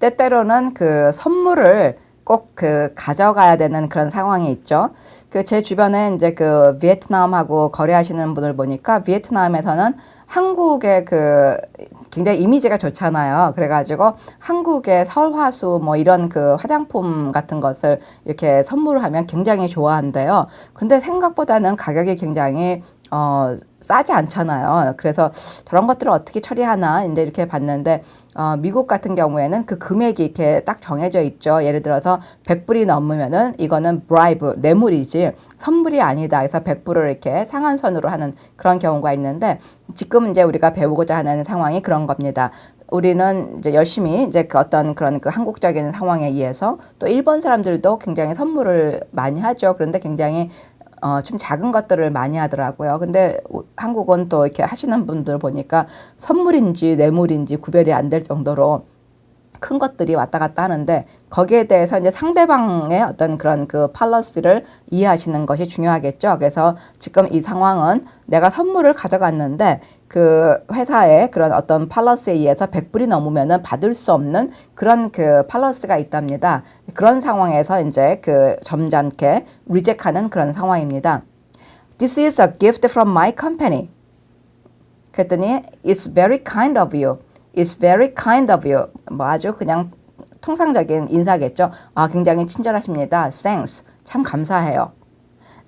때때로는 그 선물을 꼭 그 가져가야 되는 그런 상황이 있죠. 그 제 주변에 이제 그 베트남하고 거래하시는 분을 보니까 베트남에서는 한국의 그 굉장히 이미지가 좋잖아요. 그래가지고 한국의 설화수 뭐 이런 그 화장품 같은 것을 이렇게 선물을 하면 굉장히 좋아한대요. 근데 생각보다는 가격이 굉장히 어, 싸지 않잖아요. 그래서 저런 것들을 어떻게 처리하나 이제 이렇게 봤는데 어, 미국 같은 경우에는 그 금액이 이렇게 딱 정해져 있죠. 예를 들어서 100불이 넘으면은 이거는 브라이브 뇌물이지 선물이 아니다. 그래서 100불을 이렇게 상한선으로 하는 그런 경우가 있는데 지금 이제 우리가 배우고자 하는 상황이 그런 겁니다. 우리는 이제 열심히 이제 그 어떤 그런 그 한국적인 상황에 의해서 또 일본 사람들도 굉장히 선물을 많이 하죠. 그런데 굉장히 어, 좀 작은 것들을 많이 하더라고요. 근데 우- 한국은 또 이렇게 하시는 분들 보니까 선물인지 뇌물인지 구별이 안 될 정도로 큰 것들이 왔다 갔다 하는데 거기에 대해서 이제 상대방의 어떤 그런 그 팔러스를 이해하시는 것이 중요하겠죠. 그래서 지금 이 상황은 내가 선물을 가져갔는데 그 회사의 그런 어떤 팔러스에 의해서 100불이 넘으면은 받을 수 없는 그런 그 팔러스가 있답니다. 그런 상황에서 이제 그 점잖게 리젝하는 그런 상황입니다. This is a gift from my company. 그랬더니 It's very kind of you. It's very kind of you. 뭐 아주 그냥 통상적인 인사겠죠. 아 굉장히 친절하십니다. Thanks. 참 감사해요.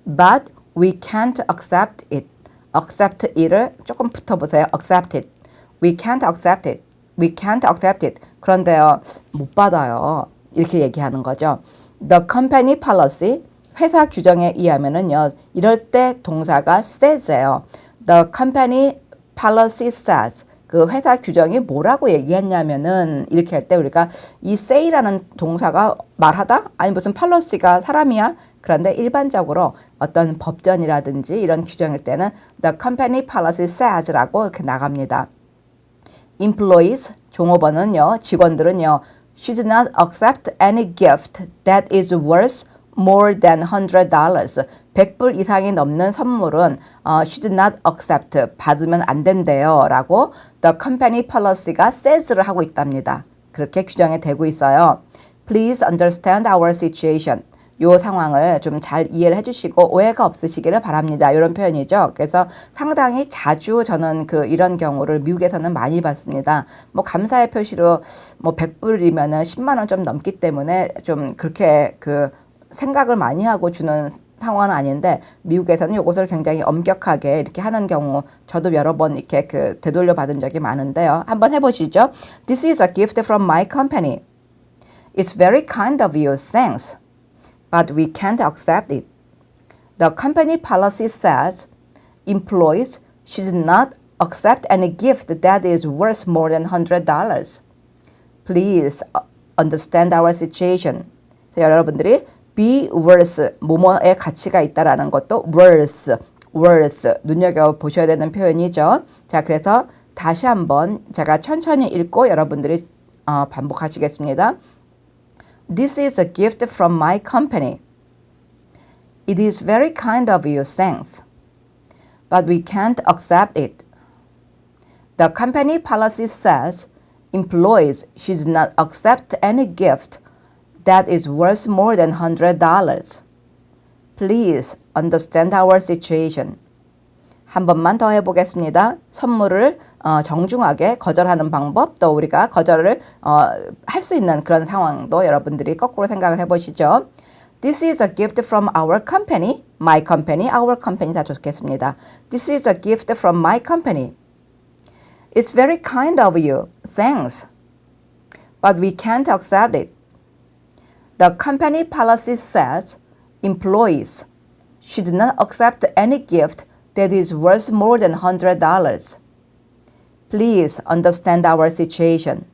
But we can't accept it. accept it을 조금 붙어 보세요. accept it. We can't accept it. We can't accept it. 그런데요, 못 받아요. 이렇게 얘기하는 거죠. The company policy, 회사 규정에 의하면은요, 이럴 때 동사가 says예요. The company policy says. 그 회사 규정이 뭐라고 얘기했냐면은 이렇게 할 때 우리가 이 say라는 동사가 말하다 아니 무슨 팔러시가 사람이야 그런데 일반적으로 어떤 법전이라든지 이런 규정일 때는 the company policy says라고 이렇게 나갑니다. employees 종업원은요 직원들은요 should not accept any gift that is worth more than hundred dollars. 100불 이상이 넘는 선물은 어, should not accept 받으면 안 된대요라고 the company policy가 says를 하고 있답니다. 그렇게 규정이 되고 있어요. Please understand our situation. 요 상황을 좀 잘 이해를 해주시고 오해가 없으시기를 바랍니다. 이런 표현이죠. 그래서 상당히 자주 저는 그 이런 경우를 미국에서는 많이 봤습니다. 뭐 감사의 표시로 뭐 100불이면은 10만 원 좀 넘기 때문에 좀 그렇게 그 생각을 많이 하고 주는 상황은 아닌데 미국에서는 이것을 굉장히 엄격하게 이렇게 하는 경우 저도 여러 번 이렇게 그 되돌려 받은 적이 많은데요. 한번 해보시죠. This is a gift from my company. It's very kind of you. Thanks. But we can't accept it. The company policy says employees should not accept any gift that is worth more than $100. Please understand our situation. 그래서 여러분들이 be worth 뭐뭐의 가치가 있다라는 것도 worth worth 눈여겨 보셔야 되는 표현이죠. 자, 그래서 다시 한번 제가 천천히 읽고 여러분들이 어, 반복하시겠습니다. This is a gift from my company. It is very kind of you, thanks. But we can't accept it. The company policy says employees should not accept any gift that is worth more than $100. Please understand our situation. 한 번만 더 해보겠습니다. 선물을 어, 정중하게 거절하는 방법, 또 우리가 거절을 어, 할 수 있는 그런 상황도 여러분들이 거꾸로 생각을 해보시죠. This is a gift from our company. My company, our company 다 좋겠습니다. This is a gift from my company. It's very kind of you. Thanks. But we can't accept it. The company policy says employees should not accept any gift that is worth more than $100. Please understand our situation.